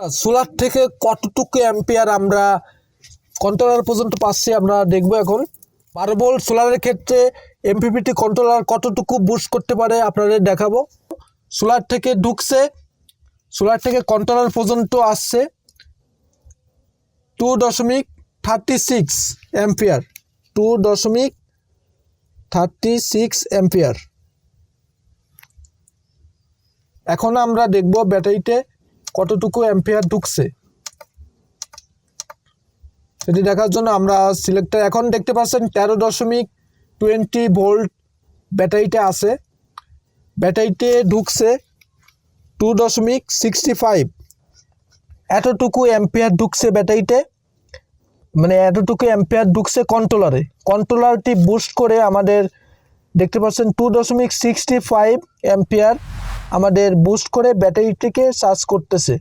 Solar থেকে কতটুকু ampere আমরা কন্ট্রোলার পর্যন্ত পাচ্ছি আমরা দেখব এখন। বারো ভোল্ট সোলারের ক্ষেত্রে এমপিপিটি কন্ট্রোলার কতটুকু বুস্ট করতে পারে আপনাদের দেখাবো। সোলার থেকে ঢুকছে, সোলার থেকে কন্ট্রোলার পর্যন্ত আসছে টু দশমিক থার্টি সিক্স অ্যাম্পিয়ার টু দশমিক থার্টি সিক্স অ্যাম্পিয়ার এখন আমরা দেখব ব্যাটারিতে কতটুকু অ্যাম্পিয়ার ঢুকছে? সেটি দেখার জন্য আমরা সিলেক্টার এখন দেখতে পাচ্ছেন তেরো দশমিক টোয়েন্টি ভোল্ট ব্যাটারিতে আছে। ব্যাটারিতে ঢুকছে টু দশমিক সিক্সটি ফাইভ এতটুকু অ্যাম্পিয়ার ঢুকছে ব্যাটারিতে। মানে এতটুকু অ্যাম্পিয়ার ঢুকছে কন্ট্রোলারে কন্ট্রোলারটি বুস্ট করে আমাদের দেখতে পাচ্ছেন টু দশমিক সিক্সটি ফাইভ অ্যাম্পিয়ার আমাদের বুস্ট করে ব্যাটারিটিকে চার্জ করতেছে।